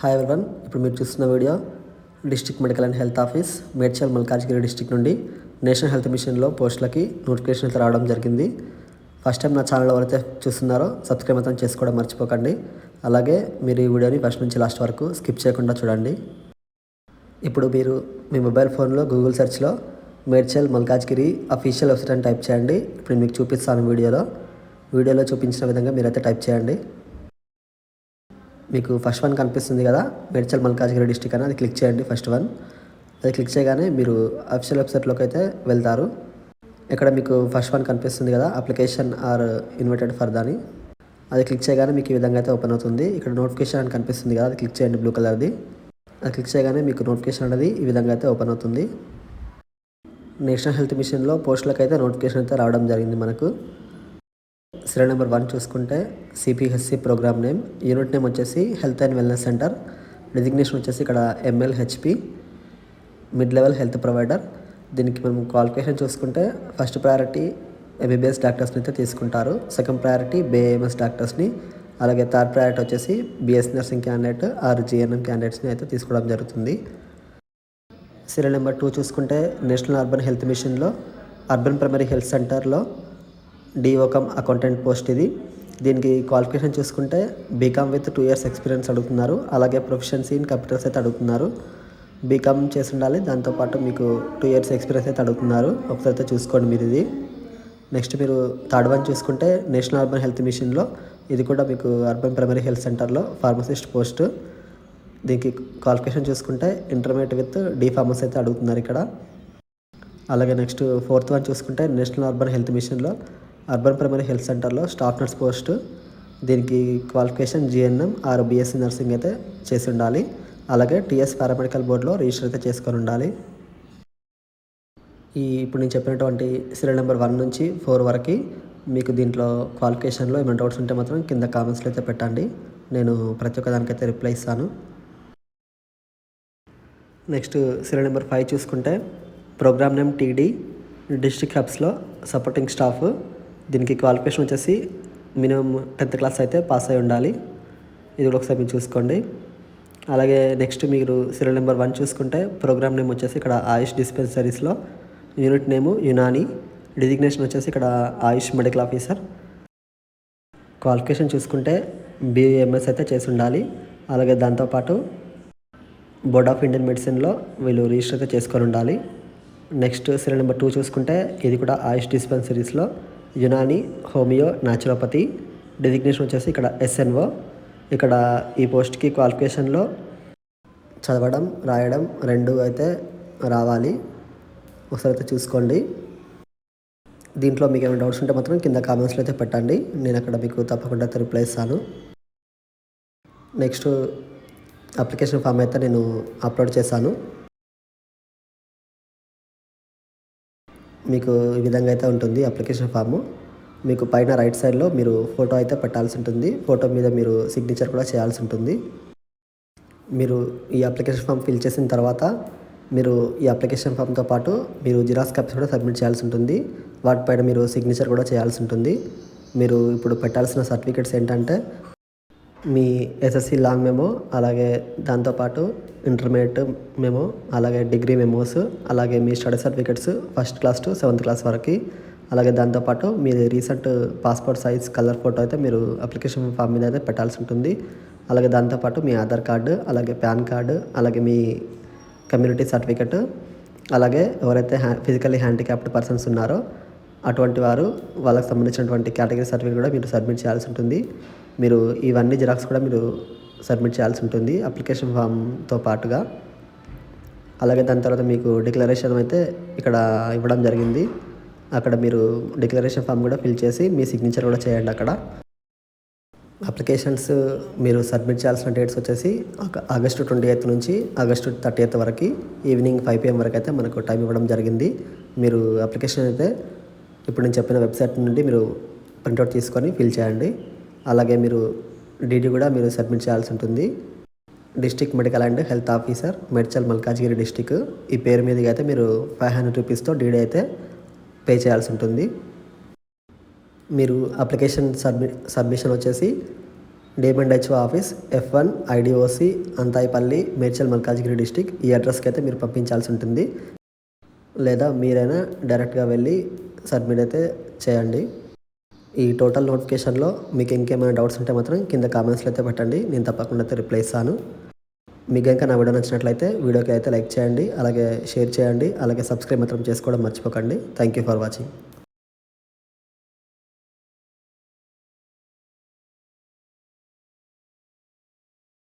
Hi everyone ఇప్పుడు మీరు చూస్తున్న video district medical and health office Medchal Malkajgiri district నుండి నేషనల్ హెల్త్ మిషన్లో పోస్టులకి నోటిఫికేషన్ అయితే రావడం జరిగింది. ఫస్ట్ టైం నా ఛానల్ ఎవరైతే చూస్తున్నారో సబ్స్క్రైబ్ మాత్రం చేసుకోవడం మర్చిపోకండి. అలాగే మీరు ఈ వీడియోని ఫస్ట్ నుంచి లాస్ట్ వరకు స్కిప్ చేయకుండా చూడండి. ఇప్పుడు మీరు మీ మొబైల్ ఫోన్లో గూగుల్ సెర్చ్లో మేడ్చల్ మల్కాజ్గిరి అఫీషియల్ వెబ్సైట్ అని టైప్ చేయండి. ఇప్పుడు మీకు చూపిస్తాను వీడియోలో. వీడియోలో చూపించిన విధంగా మీరైతే టైప్ చేయండి. మీకు ఫస్ట్ వన్ కనిపిస్తుంది కదా మేడ్చల్ మల్కాజ్గిరి డిస్టిక్ అని అది క్లిక్ చేయండి ఫస్ట్ వన్ అది క్లిక్ చేయగానే మీరు అఫీషియల్ వెబ్సైట్లోకి అయితే వెళ్తారు. ఇక్కడ మీకు ఫస్ట్ వన్ కనిపిస్తుంది కదా అప్లికేషన్ ఆర్ ఇన్వైటెడ్ ఫర్ దాని. అది క్లిక్ చేయగానే మీకు ఈ విధంగా అయితే ఓపెన్ అవుతుంది. ఇక్కడ నోటిఫికేషన్ అని కనిపిస్తుంది కదా అది క్లిక్ చేయండి బ్లూ కలర్ది అది క్లిక్ చేయగానే మీకు నోటిఫికేషన్ అనేది ఈ విధంగా అయితే ఓపెన్ అవుతుంది. నేషనల్ హెల్త్ మిషన్లో పోస్టులకు అయితే నోటిఫికేషన్ అయితే రావడం జరిగింది మనకు. సీరియల్ నెంబర్ వన్ చూసుకుంటే CPHC programme name. Unit name వచ్చేసి health and wellness centre. Designation వచ్చేసి ఇక్కడ MLHP mid level health provider. దీనికి మనం క్వాలిఫికేషన్ చూసుకుంటే ఫస్ట్ ప్రయారిటీ ఎంబీబీఎస్ డాక్టర్స్ని అయితే తీసుకుంటారు. సెకండ్ ప్రయారిటీ బేఎంఎస్ డాక్టర్స్ని. అలాగే థర్డ్ ప్రయారిటీ వచ్చేసి BS nursing candidate or GNM క్యాండిడేట్స్ని అయితే తీసుకోవడం జరుగుతుంది. సీరియల్ నెంబర్ టూ చూసుకుంటే నేషనల్ అర్బన్ హెల్త్ మిషన్లో అర్బన్ ప్రైమరీ హెల్త్ సెంటర్లో డిఓకమ్ అకౌంటెంట్ పోస్ట్ ఇది. దీనికి క్వాలిఫికేషన్ చూసుకుంటే BCom with two years experience అడుగుతున్నారు. అలాగే ప్రొఫిషియన్సీ ఇన్ కంప్యూటర్స్ అయితే అడుగుతున్నారు. బీకామ్ చేసి ఉండాలి. దాంతోపాటు మీకు టూ ఇయర్స్ ఎక్స్పీరియన్స్ అయితే అడుగుతున్నారు. ఒకసారి అయితే చూసుకోండి మీరు ఇది. నెక్స్ట్ మీరు థర్డ్ వన్ చూసుకుంటే నేషనల్ అర్బన్ హెల్త్ మిషన్లో ఇది కూడా మీకు అర్బన్ ప్రైమరీ హెల్త్ సెంటర్లో ఫార్మసిస్ట్ పోస్ట్. దీనికి క్వాలిఫికేషన్ చూసుకుంటే ఇంటర్మీడియట్ విత్ డీ ఫార్మసీ అయితే అడుగుతున్నారు ఇక్కడ. అలాగే నెక్స్ట్ ఫోర్త్ వన్ చూసుకుంటే నేషనల్ అర్బన్ హెల్త్ మిషన్లో అర్బన్ ప్రైమరీ హెల్త్ సెంటర్లో స్టాఫ్ నర్స్ పోస్ట్. దీనికి qualification GNM or BSc nursing అయితే చేసి ఉండాలి. అలాగే టీఎస్ పారామెడికల్ బోర్డులో రిజిస్టర్ అయితే చేసుకొని ఉండాలి. ఈ ఇప్పుడు నేను చెప్పినటువంటి సీరియల్ నెంబర్ వన్ నుంచి ఫోర్ వరకు మీకు దీంట్లో క్వాలిఫికేషన్లో ఏమైనా డౌట్స్ ఉంటే మాత్రం కింద కామెంట్స్లో అయితే పెట్టండి. నేను ప్రతి ఒక్క దానికైతే రిప్లై ఇస్తాను. నెక్స్ట్ సీరియల్ నెంబర్ ఫైవ్ చూసుకుంటే ప్రోగ్రామ్ నేమ్ టీడీ. డిస్ట్రిక్ట్ హబ్స్లో సపోర్టింగ్ స్టాఫ్. దీనికి క్వాలిఫికేషన్ వచ్చేసి మినిమం టెన్త్ క్లాస్ అయితే పాస్ అయి ఉండాలి. ఇది కూడా ఒకసారి మీరు చూసుకోండి. అలాగే నెక్స్ట్ మీరు సీరియల్ నెంబర్ వన్ చూసుకుంటే ప్రోగ్రామ్ నేమ్ వచ్చేసి ఇక్కడ ఆయుష్ డిస్పెన్సరీస్లో యూనిట్ నేము యునాని డిజిగ్నేషన్ వచ్చేసి ఇక్కడ ఆయుష్ మెడికల్ ఆఫీసర్. క్వాలిఫికేషన్ చూసుకుంటే బీఏఎంఎస్ అయితే చేసి ఉండాలి. అలాగే దాంతోపాటు బోర్డ్ ఆఫ్ ఇండియన్ మెడిసిన్లో వీళ్ళు రిజిస్టర్ అయితే చేసుకొని ఉండాలి. నెక్స్ట్ సీరియల్ నెంబర్ టూ చూసుకుంటే ఇది కూడా ఆయుష్ డిస్పెన్సరీస్లో యునాని హోమియో న్యాచురోపతి డెసిగ్నేషన్ వచ్చేసి ఇక్కడ ఎస్ఎన్ఓ ఇక్కడ ఈ పోస్ట్కి క్వాలిఫికేషన్లో చదవడం రాయడం రెండు అయితే రావాలి. ఒకసారి అయితే చూసుకోండి. దీంట్లో మీకు ఏమైనా డౌట్స్ ఉంటే మాత్రం కింద కామెంట్స్లో అయితే పెట్టండి. నేను అక్కడ మీకు తప్పకుండా అయితే రిప్లై ఇస్తాను. నెక్స్ట్ అప్లికేషన్ ఫామ్ అయితే నేను అప్లోడ్ చేశాను. మీకు ఈ విధంగా అయితే ఉంటుంది అప్లికేషన్ ఫాము. మీకు పైన రైట్ సైడ్లో మీరు ఫోటో అయితే పెట్టాల్సి ఉంటుంది. ఫోటో మీద మీరు సిగ్నేచర్ కూడా చేయాల్సి ఉంటుంది. మీరు ఈ అప్లికేషన్ ఫామ్ ఫిల్ చేసిన తర్వాత మీరు ఈ అప్లికేషన్ ఫామ్తో పాటు మీరు జిరాక్స్ కాపీస్ కూడా సబ్మిట్ చేయాల్సి ఉంటుంది. వాటిపైన మీరు సిగ్నేచర్ కూడా చేయాల్సి ఉంటుంది. మీరు ఇప్పుడు పెట్టాల్సిన సర్టిఫికేట్స్ ఏంటంటే మీ ఎస్ఎస్సి లాంగ్ మెమో అలాగే దాంతోపాటు ఇంటర్మీడియట్ మెమో అలాగే డిగ్రీ మెమోస్ అలాగే మీ study certificates first class to seventh class వరకు. అలాగే దాంతోపాటు మీ recent passport size colour photo అయితే మీరు అప్లికేషన్ ఫామ్ మీద అయితే పెట్టాల్సి ఉంటుంది. అలాగే దాంతోపాటు మీ ఆధార్ కార్డు అలాగే పాన్ కార్డు అలాగే మీ కమ్యూనిటీ సర్టిఫికెట్ అలాగే ఎవరైతే హ్యా ఫిజికల్లీ హ్యాండిక్యాప్డ్ పర్సన్స్ ఉన్నారో అటువంటి వారు వాళ్ళకి సంబంధించినటువంటి కేటగిరీ సర్టిఫికేట్ కూడా మీరు సబ్మిట్ చేయాల్సి ఉంటుంది. మీరు ఇవన్నీ జిరాక్స్ కూడా మీరు సబ్మిట్ చేయాల్సి ఉంటుంది అప్లికేషన్ ఫామ్తో పాటుగా. అలాగే దాని తర్వాత మీకు డిక్లరేషన్ అయితే ఇక్కడ ఇవ్వడం జరిగింది. అక్కడ మీరు డిక్లరేషన్ ఫామ్ కూడా ఫిల్ చేసి మీ సిగ్నేచర్ కూడా చేయండి అక్కడ. అప్లికేషన్స్ మీరు సబ్మిట్ చేయాల్సిన డేట్స్ వచ్చేసి ఆగస్టు ట్వంటీ ఎయిత్ నుంచి ఆగస్టు థర్టీ ఎయిత్ వరకు ఈవినింగ్ ఫైవ్ పిఎం వరకు అయితే మనకు టైం ఇవ్వడం జరిగింది. మీరు అప్లికేషన్ అయితే ఇప్పుడు నేను చెప్పిన వెబ్సైట్ నుండి మీరు ప్రింట్అవుట్ తీసుకొని ఫిల్ చేయండి. అలాగే మీరు డీడీ కూడా మీరు సబ్మిట్ చేయాల్సి ఉంటుంది. District medical and health officer Medchal Malkajgiri district ఈ పేరు మీదకి అయితే మీరు ఫైవ్ హండ్రెడ్ రూపీస్తో డీడీ అయితే పే చేయాల్సి ఉంటుంది. మీరు అప్లికేషన్ సబ్మి సబ్మిషన్ వచ్చేసి DM and HO office F one IDOC Anthaipally Medchal Malkajgiri district ఈ అడ్రస్కి అయితే మీరు పంపించాల్సి ఉంటుంది. లేదా మీరైనా డైరెక్ట్గా వెళ్ళి సబ్మిట్ అయితే చేయండి. ఈ టోటల్ నోటిఫికేషన్లో మీకు ఇంకేమైనా డౌట్స్ ఉంటే మాత్రం కింద కామెంట్స్లో అయితే పెట్టండి. నేను తప్పకుండా అయితే రిప్లై ఇస్తాను. మీకు ఇంకా నా వీడియో నచ్చినట్లయితే వీడియోకి అయితే లైక్ చేయండి అలాగే షేర్ చేయండి అలాగే సబ్స్క్రైబ్ మాత్రం చేసుకోవడం మర్చిపోకండి. Thank you for watching